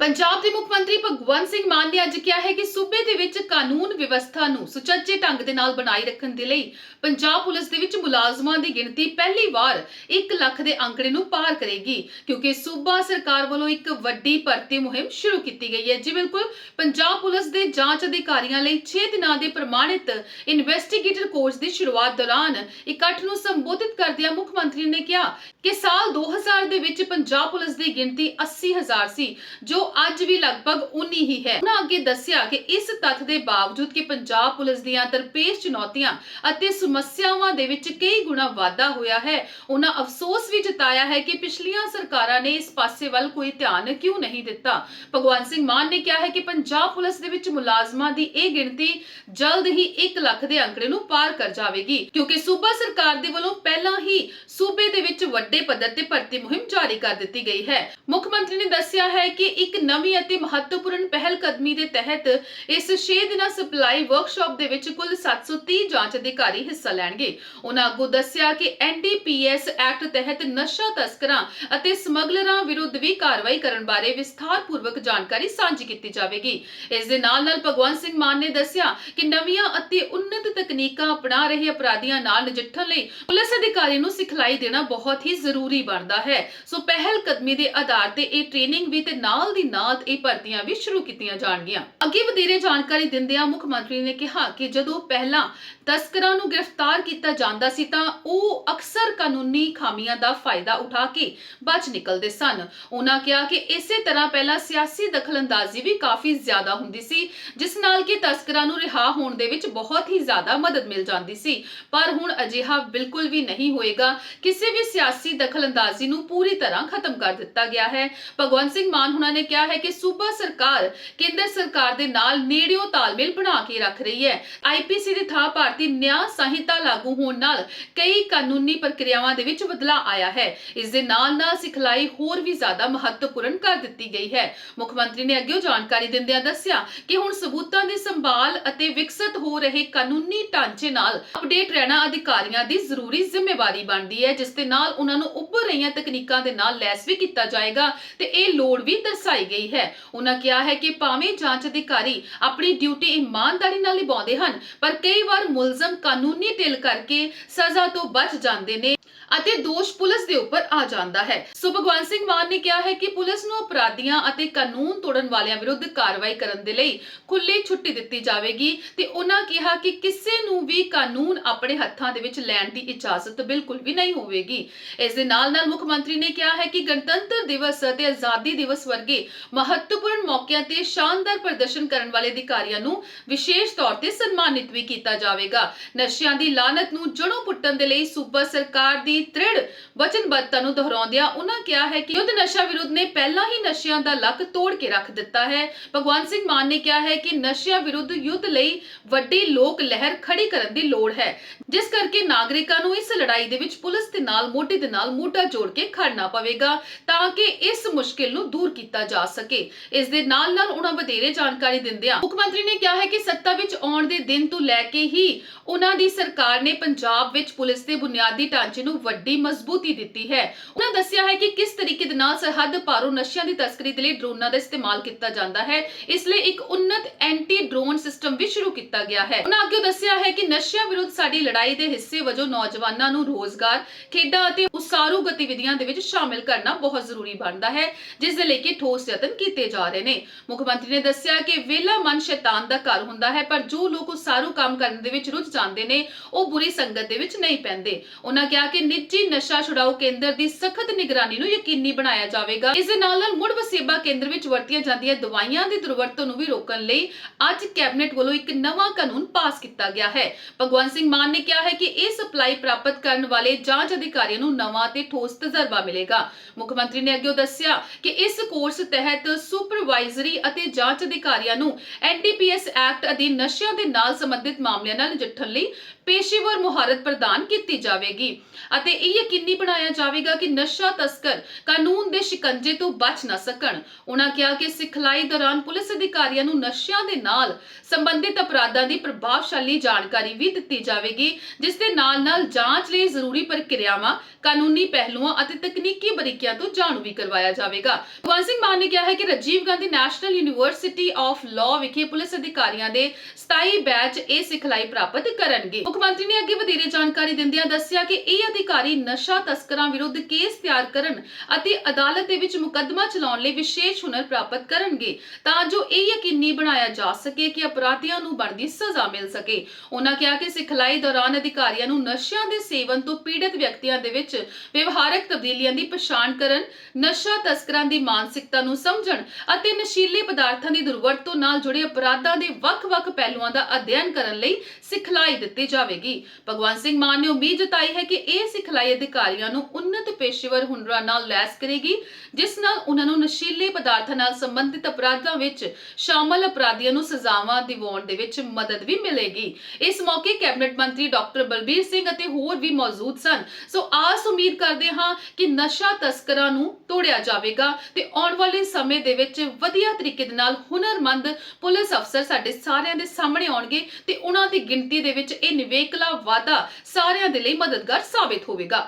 ਪੰਜਾਬ ਦੇ ਮੁੱਖ ਮੰਤਰੀ ਭਗਵੰਤ ਸਿੰਘ ਮਾਨ ਨੇ ਅੱਜ ਕਿਹਾ ਹੈ ਕਿ ਸੂਬੇ ਦੇ ਵਿੱਚ ਕਾਨੂੰਨ ਵਿਵਸਥਾ ਨੂੰ ਸੁਚੱਜੇ ਢੰਗ ਦੇ ਨਾਲ ਬਣਾਈ ਰੱਖਣ ਦੇ ਲਈ ਪੰਜਾਬ ਪੁਲਿਸ ਦੇ ਵਿੱਚ ਮੁਲਾਜ਼ਮਾਂ ਦੀ ਗਿਣਤੀ ਪਹਿਲੀ ਵਾਰ 1 ਲੱਖ ਦੇ ਅੰਕੜੇ ਨੂੰ ਪਾਰ ਕਰੇਗੀ, ਕਿਉਂਕਿ ਸੂਬਾ ਸਰਕਾਰ ਵੱਲੋਂ ਇੱਕ ਵੱਡੀ ਭਰਤੀ ਮੁਹਿੰਮ ਸ਼ੁਰੂ ਕੀਤੀ ਗਈ ਹੈ। ਜੀ ਬਿਲਕੁਲ, ਪੰਜਾਬ ਪੁਲਿਸ ਦੇ ਜਾਂਚ ਅਧਿਕਾਰੀਆਂ ਲਈ 6 ਦਿਨਾਂ ਦੇ ਪ੍ਰਮਾਣਿਤ ਇਨਵੈਸਟੀਗੇਟਰ ਕੋਰਸ ਦੀ ਸ਼ੁਰੂਆਤ ਦੌਰਾਨ ਇਕੱਠ ਨੂੰ ਸੰਬੋਧਿਤ ਕਰਦਿਆਂ ਮੁੱਖ ਮੰਤਰੀ ਨੇ ਕਿਹਾ ਕਿ ਸਾਲ 2000 ਦੇ ਵਿੱਚ ਪੰਜਾਬ ਪੁਲਿਸ ਦੀ ਗਿਣਤੀ 80000 ਸੀ, ਜੋ ਅੱਜ ਵੀ ਲਗਭਗ ਉਨੀ ਹੀ ਹੈ। ਉਹਨਾਂ ਅੱਗੇ ਦੱਸਿਆ ਕਿ ਇਸ ਤੱਥ ਦੇ ਬਾਵਜੂਦ ਕਿ ਪੰਜਾਬ ਪੁਲਿਸ ਦੀਆਂ ਦਰਪੇਸ਼ ਚੁਣੌਤੀਆਂ ਅਤੇ ਸਮੱਸਿਆਵਾਂ ਦੇ ਵਿੱਚ ਕਈ ਗੁਣਾ ਵਾਧਾ ਹੋਇਆ ਹੈ ਉਹਨਾਂ ਅਫਸੋਸ ਵੀ ਜਤਾਇਆ ਹੈ ਕਿ ਪਿਛਲੀਆਂ ਸਰਕਾਰਾਂ ਨੇ ਇਸ ਪਾਸੇ ਵੱਲ ਕੋਈ ਧਿਆਨ ਕਿਉਂ ਨਹੀਂ ਦਿੱਤਾ। ਭਗਵੰਤ ਸਿੰਘ ਮਾਨ ਨੇ ਕਿਹਾ ਹੈ ਕਿ ਪੰਜਾਬ ਪੁਲਿਸ ਦੇ ਵਿੱਚ ਮੁਲਾਜ਼ਮਾਂ ਦੀ ਇਹ ਗਿਣਤੀ ਜਲਦ ਹੀ 1 ਲੱਖ ਦੇ ਅੰਕੜੇ ਨੂੰ ਪਾਰ ਕਰ ਜਾਵੇਗੀ, ਕਿਉਂਕਿ ਸੂਬਾ ਸਰਕਾਰ ਦੇ ਵੱਲੋਂ ਪਹਿਲਾਂ ਹੀ ਸੂਬੇ ਦੇ ਵਿੱਚ ਵੱਡੇ ਪੱਧਰ ਤੇ ਭਰਤੀ ਮੁਹਿੰਮ ਜਾਰੀ ਕਰ ਦਿੱਤੀ ਗਈ ਹੈ। ਮੁੱਖ ਮੰਤਰੀ ਨੇ ਦੱਸਿਆ ਹੈ ਕਿ ਇੱਕ ਨਵੀਂ ਅਤੇ ਮਹੱਤਵਪੂਰਨ ਪਹਿਲ ਕਦਮੀ ਦੇ ਤਹਿਤ ਇਸ 6 ਦਿਨਾਂ ਸਪਲਾਈ ਵਰਕਸ਼ਾਪ ਦੇ ਵਿੱਚ ਕੁੱਲ 730 ਜਾਂਚ ਅਧਿਕਾਰੀ ਹਿੱਸਾ ਲੈਣਗੇ। ਉਹਨਾਂ ਅੱਗੋਂ ਦੱਸਿਆ ਕਿ ਐਨਡੀਪੀਐਸ ਐਕਟ ਤਹਿਤ ਨਸ਼ਾ ਤਸਕਰਾਂ ਅਤੇ ਸਮਗਲਰਾਂ ਵਿਰੁੱਧ ਵੀ ਕਾਰਵਾਈ ਕਰਨ ਬਾਰੇ ਵਿਸਥਾਰਪੂਰਵਕ ਜਾਣਕਾਰੀ ਸਾਂਝੀ ਕੀਤੀ ਜਾਵੇਗੀ। ਇਸ ਦੇ ਨਾਲ ਨਾਲ ਭਗਵੰਤ ਸਿੰਘ ਮਾਨ ਨੇ ਦੱਸਿਆ ਕਿ ਨਵੀਆਂ ਅਤੇ ਉન્નਤ ਤਕਨੀਕਾਂ ਅਪਣਾ ਰਹੇ ਅਪਰਾਧੀਆਂ ਨਾਲ ਨਜਿੱਠਣ ਲਈ ਪੁਲਿਸ ਅਧਿਕਾਰੀ ਨੂੰ ਸਿਖਲਾਈ ਦੇਣਾ ਬਹੁਤ ਹੀ ਜ਼ਰੂਰੀ ਬਣਦਾ ਹੈ। ਸੋ ਪਹਿਲ ਕਦਮੀ ਦੇ ਆਧਾਰ ਤੇ ਇਹ ਟ੍ਰੇਨਿੰਗ ਵੀ ਤੇ ਨਾਲ ਦੀ ਨਾਲ ਇਹ ਭਰਤੀਆਂ ਵੀ ਸ਼ੁਰੂ ਕੀਤੀਆਂ ਜਾਣਗੀਆਂ। ਅੱਗੇ ਵਧੇਰੇ ਜਾਣਕਾਰੀ ਦਿੰਦਿਆਂ ਮੁੱਖ ਮੰਤਰੀ ਨੇ ਕਿਹਾ ਕਿ ਜਦੋਂ ਪਹਿਲਾਂ ਤਸਕਰਾਂ ਨੂੰ ਗ੍ਰਿਫਤਾਰ ਕੀਤਾ ਜਾਂਦਾ ਸੀ ਤਾਂ ਉਹ ਅਕਸਰ ਕਾਨੂੰਨੀ ਖਾਮੀਆਂ ਦਾ ਫਾਇਦਾ ਉਠਾ ਕੇ ਬਚ ਨਿਕਲਦੇ ਸਨ। ਉਹਨਾਂ ਕਿਹਾ ਕਿ ਇਸੇ ਤਰ੍ਹਾਂ ਪਹਿਲਾਂ ਸਿਆਸੀ ਦਖਲਅੰਦਾਜ਼ੀ ਵੀ ਕਾਫੀ ਜ਼ਿਆਦਾ ਹੁੰਦੀ ਸੀ, ਜਿਸ ਨਾਲ ਕਿ ਤਸਕਰਾਂ ਨੂੰ ਰਿਹਾ ਹੋਣ ਦੇ ਵਿੱਚ ਬਹੁਤ ਹੀ ਜ਼ਿਆਦਾ ਮਦਦ ਮਿਲ ਜਾਂਦੀ ਸੀ। ਪਰ ਹੁਣ ਅਜਿਹਾ ਬਿਲਕੁਲ ਵੀ ਨਹੀਂ ਹੋਏਗਾ। ਕਿਸੇ ਵੀ ਸਿਆਸੀ ਦਖਲਅੰਦਾਜ਼ੀ ਨੂੰ ਪੂਰੀ ਤਰ੍ਹਾਂ ਖਤਮ ਕਰ ਦਿੱਤਾ ਗਿਆ ਹੈ। ਭਗਵੰਤ ਸਿੰਘ ਮਾਨ ਹੁਣਾਂ ਨੇ ਕਿਹਾ ਹੈ ਕਿ ਸੂਬਾ ਸਰਕਾਰ ਕੇਂਦਰ ਸਰਕਾਰ ਦੇ ਨਾਲ ਨੇੜਿਓ ਤਾਲਮੇਲ ਬਣਾ ਕੇ ਰੱਖ ਰਹੀ ਹੈ। ਆਈਪੀਸੀ ਦੀ ਥਾਂ ਭਾਰਤੀ ਨਿਆਂ ਸੰਹਿਤਾ ਲਾਗੂ ਹੋਣ ਨਾਲ ਕਈ ਕਾਨੂੰਨੀ ਪ੍ਰਕਿਰਿਆਵਾਂ ਦੇ ਵਿੱਚ ਬਦਲਾਅ ਆਇਆ ਹੈ। ਇਸ ਦੇ ਨਾਲ ਨਾਲ ਸਿਖਲਾਈ ਹੋਰ ਵੀ ਜ਼ਿਆਦਾ ਮਹੱਤਵਪੂਰਨ ਕਰ ਦਿੱਤੀ ਗਈ ਹੈ। ਮੁੱਖ ਮੰਤਰੀ ਨੇ ਅੱਗੇ ਜਾਣਕਾਰੀ ਦਿੰਦਿਆਂ ਦੱਸਿਆ ਕਿ ਹੁਣ ਸਬੂਤਾਂ ਦੀ ਸੰਭਾਲ ਅਤੇ ਵਿਕਸਿਤ ਹੋ ਰਹੇ ਕਾਨੂੰਨੀ ਢਾਂਚੇ ਨਾਲ ਅਪਡੇਟ ਰਹਿਣਾ ਅਧਿਕਾਰੀਆਂ ਦੀ ਜ਼ਰੂਰੀ ਜ਼ਿੰਮੇਵਾਰੀ ਬਣਦੀ ਹੈ, ਜਿਸ ਦੇ ਨਾਲ ਉਹਨਾਂ ਨੂੰ ਉੱਭਰ ਰਹੀਆਂ ਤਕਨੀਕਾਂ ਦੇ ਨਾਲ ਲੈਸ ਵੀ ਕੀਤਾ ਜਾਏਗਾ ਤੇ ਇਹ ਲੋੜ ਵੀ ਦਰਸਾਈ ਗਈ ਹੈ। ਉਹਨਾਂ ਕਿਹਾ ਹੈ ਕਿ ਭਾਵੇਂ ਜਾਂਚ ਅਧਿਕਾਰੀ ਆਪਣੀ ਡਿਊਟੀ ਇਮਾਨਦਾਰੀ ਨਾਲ ਨਿਭਾਉਂਦੇ ਹਨ, ਪਰ ਕਈ ਵਾਰ ਮੁਲਜ਼ਮ ਕਾਨੂੰਨੀ ਢਿੱਲ ਕਰਕੇ ਸਜ਼ਾ ਤੋਂ ਬਚ ਜਾਂਦੇ ਨੇ। ਅਤੇ ਦੋਸ਼ ਪੁਲਿਸ ਦੇ ਉੱਪਰ ਆ ਜਾਂਦਾ ਹੈ। ਸੋ ਭਗਵੰਤ ਸਿੰਘ ਮਾਨ ਨੇ ਕਿਹਾ ਹੈ ਕਿ ਪੁਲਿਸ ਨੂੰ ਅਪਰਾਧੀਆਂ ਅਤੇ ਕਾਨੂੰਨ ਤੋੜਨ ਵਾਲਿਆਂ ਵਿਰੁੱਧ ਕਾਰਵਾਈ ਕਰਨ ਦੇ ਲਈ ਖੁੱਲੀ ਛੁੱਟੀ ਦਿੱਤੀ ਜਾਵੇਗੀ ਤੇ ਉਹਨਾਂ ਕਿਹਾ ਕਿ ਕਿਸੇ ਨੂੰ ਵੀ ਕਾਨੂੰਨ ਆਪਣੇ ਹੱਥਾਂ ਦੇ ਵਿੱਚ ਲੈਣ ਦੀ ਇਜਾਜ਼ਤ ਬਿਲਕੁਲ ਵੀ ਨਹੀਂ ਹੋਵੇਗੀ। ਇਸ ਦੇ ਨਾਲ ਨਾਲ ਮੁੱਖ ਮੰਤਰੀ ਨੇ ਕਿਹਾ ਹੈ ਕਿ ਗਣਤੰਤਰ ਦਿਵਸ ਅਤੇ ਆਜ਼ਾਦੀ ਦਿਵਸ ਵਰਗੇ ਮਹੱਤਵਪੂਰਨ ਮੌਕਿਆਂ ਤੇ ਸ਼ਾਨਦਾਰ ਪ੍ਰਦਰਸ਼ਨ ਕਰਨ ਵਾਲੇ ਅਧਿਕਾਰੀਆਂ ਨੂੰ ਵਿਸ਼ੇਸ਼ ਤੌਰ ਤੇ ਸਨਮਾਨਿਤ ਵੀ ਕੀਤਾ ਜਾਵੇਗਾ। ਨਸ਼ਿਆਂ ਦੀ ਲਾਨਤ ਨੂੰ ਜੜੋਂ ਪੁੱਟਣ ਦੇ ਲਈ ਸੂਬਾ ਸਰਕਾਰ ਦੀ ਤ੍ਰਿੜ ਵਚਨਬੱਧਤਾ ਨੂੰ ਦੁਹਰਾਉਂਦਿਆਂ ਉਹਨਾਂ ਕਿਹਾ ਹੈ ਕਿ ਯੁੱਧ ਨਸ਼ਾ ਵਿਰੁੱਧ ਨੇ ਪਹਿਲਾਂ ਹੀ ਨਸ਼ਿਆਂ ਦਾ ਲੱਕ ਤੋੜ ਕੇ ਰੱਖ ਦਿੱਤਾ ਹੈ। ਭਗਵੰਤ ਸਿੰਘ ਮਾਨ ਨੇ ਕਿਹਾ ਹੈ ਕਿ ਨਸ਼ਿਆਂ ਵਿਰੁੱਧ ਯੁੱਧ ਲਈ ਵੱਡੀ ਲੋਕ ਲਹਿਰ ਖੜੀ ਕਰਨ ਦੀ ਲੋੜ ਹੈ। ਜਿਸ ਕਰਕੇ ਨਾਗਰਿਕਾਂ ਨੂੰ ਇਸ ਲੜਾਈ ਦੇ ਵਿੱਚ ਪੁਲਿਸ ਦੇ ਨਾਲ, ਮੋਢੇ ਦੇ ਨਾਲ ਮੋਢਾ ਜੋੜ ਕੇ ਖੜਨਾ ਪਵੇਗਾ ਤਾਂ ਕਿ ਇਸ ਮੁਸ਼ਕਿਲ ਨੂੰ ਦੂਰ ਕੀਤਾ ਜਾ ਸਕੇ। ਇਸ ਦੇ ਨਾਲ ਨਾਲ ਉਹਨਾਂ ਵਧੇਰੇ ਜਾਣਕਾਰੀ ਦਿੰਦਿਆਂ ਮੁੱਖ ਮੰਤਰੀ ਨੇ ਕਿਹਾ ਹੈ ਕਿ ਸੱਤਾ ਵਿੱਚ ਆਉਣ ਦੇ ਦਿਨ ਤੋਂ ਲੈ ਕੇ ਹੀ ਉਹਨਾਂ ਦੀ ਸਰਕਾਰ ਨੇ ਪੰਜਾਬ ਵਿੱਚ ਪੁਲਿਸ ਦੇ ਬੁਨਿਆਦੀ ਢਾਂਚੇ ਨੂੰ ਵੱਡੀ ਮਜ਼ਬੂਤੀ ਦਿੱਤੀ ਹੈ। ਉਹਨਾਂ ਦੱਸਿਆ ਹੈ ਕਿ ਕਿਸ ਤਰੀਕੇ ਦੇ ਨਾਲ ਸਰਹੱਦ ਪਾਰੋਂ ਨਸ਼ਿਆਂ ਦੀ ਤਸਕਰੀ ਦੇ ਲਈ ਡਰੋਨਾਂ ਦਾ ਇਸਤੇਮਾਲ ਕੀਤਾ ਜਾਂਦਾ ਹੈ, ਇਸ ਲਈ ਇੱਕ ਉન્નਤ ਐਂਟੀ ਡਰੋਨ ਸਿਸਟਮ ਵੀ ਸ਼ੁਰੂ ਕੀਤਾ ਗਿਆ ਹੈ। ਉਹਨਾਂ ਅੱਗੇ ਦੱਸਿਆ ਹੈ ਕਿ ਨਸ਼ਿਆਂ ਵਿਰੁੱਧ ਸਾਡੀ ਲੜਾਈ ਦੇ ਹਿੱਸੇ ਵਜੋਂ ਨੌਜਵਾਨਾਂ ਨੂੰ ਰੋਜ਼ਗਾਰ, ਖੇਡਾਂ ਅਤੇ ਉਸਾਰੂ ਗਤੀਵਿਧੀਆਂ ਦੇ ਵਿੱਚ ਸ਼ਾਮਿਲ ਕਰਨਾ ਬਹੁਤ ਜ਼ਰੂਰੀ ਬਣਦਾ ਹੈ, ਜਿਸ ਦੇ ਲਈ ਕਿ ਠੋਸ ਯਤਨ ਕੀਤੇ ਜਾ ਰਹੇ ਨੇ। ਮੁੱਖ ਮੰਤਰੀ ਨੇ ਦੱਸਿਆ ਕਿ ਵੇਲਾ ਮਨ ਸ਼ੈਤਾਨ ਦਾ ਘਰ ਹੁੰਦਾ ਹੈ, ਪਰ ਜੋ ਲੋਕ ਉਸਾਰੂ ਕੰਮ ਕਰਨ ਦੇ ਵਿੱਚ ਰੁੱਝ ਜਾਂਦੇ ਨੇ, ਉਹ ਬੁਰੀ ਸੰਗਤ ਦੇ ਵਿੱਚ ਨਹੀਂ ਪੈਂਦੇ। ਉਹਨਾਂ ਕਿਹਾ ਕਿ ਨਿੱਜੀ ਨਸ਼ਾ ਛੁਡਾਊ ਕੇਂਦਰ ਦੀ ਸਖਤ ਨਿਗਰਾਨੀ ਨੂੰ ਯਕੀਨੀ ਬਣਾਇਆ ਜਾਵੇਗਾ। ਇਸ ਦੇ ਨਾਲ ਨਾਲ ਮੁੜ ਵਸੇਬਾ ਕੇਂਦਰ ਵਿੱਚ ਵਰਤੀਆਂ ਜਾਂਦੀਆਂ ਦਵਾਈਆਂ ਦੀ ਦੁਰਵਰਤੋਂ ਨੂੰ ਵੀ ਰੋਕਣ ਲਈ ਅੱਜ ਕੈਬਨਿਟ ਵੱਲੋਂ ਇੱਕ ਨਵਾਂ ਕਾਨੂੰਨ ਪਾਸ ਕੀਤਾ ਗਿਆ ਹੈ। ਭਗਵੰਤ ਸਿੰਘ ਮਾਨ ਨੇ ਕਿਹਾ ਹੈ ਕਿ ਇਹ ਸਪਲਾਈ ਪ੍ਰਾਪਤ ਕਰਨ ਵਾਲੇ ਜਾਂਚ ਅਧਿਕਾਰੀਆਂ ਨੂੰ ਨਵਾਂ ਤੇ ਠੋਸ ਤਜਰਬਾ ਮਿਲੇਗਾ। ਮੁੱਖ ਮੰਤਰੀ ਨੇ ਅੱਗੇ ਦੱਸਿਆ ਕਿ ਇਸ ਕੋਰਸ ਤਹਿਤ ਸੁਪਰਵਾਈਜ਼ਰੀ ਅਤੇ ਜਾਂਚ ਅਧਿਕਾਰੀਆਂ ਨੂੰ ਐਨਡੀਪੀਐਸ ਐਕਟ ਅਧੀਨ ਨਸ਼ਿਆਂ ਦੇ ਨਾਲ ਸੰਬੰਧਿਤ ਮਾਮਲਿਆਂ ਨਾਲ ਨਜਿੱਠਣ ਲਈ ਪੇਸ਼ੇਵਰ ਮੁਹਾਰਤ ਪ੍ਰਦਾਨ ਕੀਤੀ ਜਾਵੇਗੀ ਅਤੇ ਇਹ ਯਕੀਨੀ ਬਣਾਇਆ ਜਾਵੇਗਾ ਕਿ ਨਸ਼ਾ ਤਸਕਰ ਕਾਨੂੰਨ ਦੇ ਸ਼ਿਕੰਜੇ ਤੋਂ ਬਚ ਨਾ ਸਕਣ। ਉਹਨਾਂ ਕਿਹਾ ਕਿ ਸਿਖਲਾਈ ਦੌਰਾਨ ਪੁਲਿਸ ਅਧਿਕਾਰੀਆਂ ਨੂੰ ਨਸ਼ਿਆਂ ਦੇ ਨਾਲ ਸੰਬੰਧਿਤ ਅਪਰਾਧਾਂ ਦੀ ਪ੍ਰਭਾਵਸ਼ਾਲੀ ਜਾਣਕਾਰੀ ਵੀ ਦਿੱਤੀ ਜਾਵੇਗੀ, ਜਿਸ ਦੇ ਨਾਲ-ਨਾਲ ਜਾਂਚ ਲਈ ਜ਼ਰੂਰੀ ਪ੍ਰਕਿਰਿਆਵਾਂ, ਕਾਨੂੰਨੀ ਪਹਿਲੂਆਂ ਅਤੇ ਤਕਨੀਕੀ ਬਰੀਕੀਆਂ ਤੋਂ ਜਾਣੂ ਵੀ ਕਰਵਾਇਆ ਜਾਵੇਗਾ। ਭਗਵੰਤ ਸਿੰਘ ਮਾਨ ਨੇ ਕਿਹਾ ਹੈ ਕਿ Rajiv Gandhi national university of law ਵਿਖੇ ਪੁਲਿਸ ਅਧਿਕਾਰੀਆਂ ਦੇ 27 ਬੈਚ ਇਹ ਸਿਖਲਾਈ ਪ੍ਰਾਪਤ ਕਰਨਗੇ। ਮੰਤਰੀ ਨੇ ਅੱਗੇ ਵਧੇਰੇ ਜਾਣਕਾਰੀ ਦਿੰਦਿਆਂ ਦੱਸਿਆ ਕਿ ਇਹ ਅਧਿਕਾਰੀ ਨਸ਼ਾ ਤਸਕਰਾਂ ਵਿਰੁੱਧ ਕੇਸ ਤਿਆਰ ਕਰਨ ਅਤੇ ਅਦਾਲਤ ਦੇ ਵਿੱਚ ਮੁਕੱਦਮਾ ਚਲਾਉਣ ਲਈ ਵਿਸ਼ੇਸ਼ ਹੁਨਰ ਪ੍ਰਾਪਤ ਕਰਨਗੇ ਤਾਂ ਜੋ ਇਹ ਯਕੀਨੀ ਬਣਾਇਆ ਜਾ ਸਕੇ ਕਿ ਅਪਰਾਧੀਆਂ ਨੂੰ ਬਣਦੀ ਸਜ਼ਾ ਮਿਲ ਸਕੇ। ਉਹਨਾਂ ਕਿਹਾ ਕਿ ਸਿਖਲਾਈ ਦੌਰਾਨ ਅਧਿਕਾਰੀਆਂ ਨੂੰ ਨਸ਼ਿਆਂ ਦੇ ਸੇਵਨ ਤੋਂ ਪੀੜਤ ਵਿਅਕਤੀਆਂ ਦੇ ਵਿੱਚ ਵਿਵਹਾਰਕ ਤਬਦੀਲੀਆਂ ਦੀ ਪਛਾਣ ਕਰਨ, ਨਸ਼ਾ ਤਸਕਰਾਂ ਦੀ ਮਾਨਸਿਕਤਾ ਨੂੰ ਸਮਝਣ ਅਤੇ ਨਸ਼ੀਲੇ ਪਦਾਰਥਾਂ ਦੀ ਦੁਰਵਰਤੋਂ ਨਾਲ ਜੁੜੇ ਅਪਰਾਧਾਂ ਦੇ ਵੱਖ-ਵੱਖ ਪਹਿਲੂਆਂ ਦਾ ਅਧਿਐਨ ਕਰਨ ਲਈ ਸਿਖਲਾਈ ਦਿੱਤੀ ਜਾ ਜਾਵੇਗੀ। ਭਗਵੰਤ ਸਿੰਘ ਮਾਨ ਨੇ ਉਮੀਦ ਜਤਾਈ ਹੈ ਕਿ ਇਹ ਸਿਖਲਾਈ ਅਧਿਕਾਰੀਆਂ ਨੂੰ ਉન્નਤ ਪੇਸ਼ੇਵਰ ਹੁਨਰਾਂ ਨਾਲ ਲੈਸ ਕਰੇਗੀ, ਜਿਸ ਨਾਲ ਉਹਨਾਂ ਨੂੰ ਨਸ਼ੀਲੇ ਪਦਾਰਥਾਂ ਨਾਲ ਸੰਬੰਧਿਤ ਅਪਰਾਧਾਂ ਵਿੱਚ ਸ਼ਾਮਲ ਅਪਰਾਧੀਆਂ ਨੂੰ ਸਜ਼ਾਵਾਂ ਦਿਵਾਉਣ ਦੇ ਵਿੱਚ ਮਦਦ ਵੀ ਮਿਲੇਗੀ। ਇਸ ਮੌਕੇ ਕੈਬਨਿਟ ਮੰਤਰੀ ਡਾਕਟਰ ਬਲਬੀਰ ਸਿੰਘ ਅਤੇ ਹੋਰ ਵੀ ਮੌਜੂਦ ਸਨ। ਸੋ ਆਸ ਉਮੀਦ ਕਰਦੇ ਹਾਂ ਕਿ ਨਸ਼ਾ ਤਸਕਰਾਂ ਨੂੰ ਤੋੜਿਆ ਜਾਵੇਗਾ ਤੇ ਆਉਣ ਵਾਲੇ ਸਮੇਂ ਦੇ ਵਿੱਚ ਵਧੀਆ ਤਰੀਕੇ ਦੇ ਨਾਲ ਹੁਨਰਮੰਦ ਪੁਲਿਸ ਅਫਸਰ ਸਾਡੇ ਸਾਰਿਆਂ ਦੇ ਸਾਹਮਣੇ ਆਉਣਗੇ ਤੇ ਉਹਨਾਂ ਦੀ ਗਿਣਤੀ ਦੇ ਵਿੱਚ ਇਹ ਨਿਵੇਕਲਾ ਵਾਧਾ ਸਾਰਿਆਂ ਦੇ ਲਈ ਮਦਦਗਾਰ ਸਾਬਿਤ ਹੋਵੇਗਾ।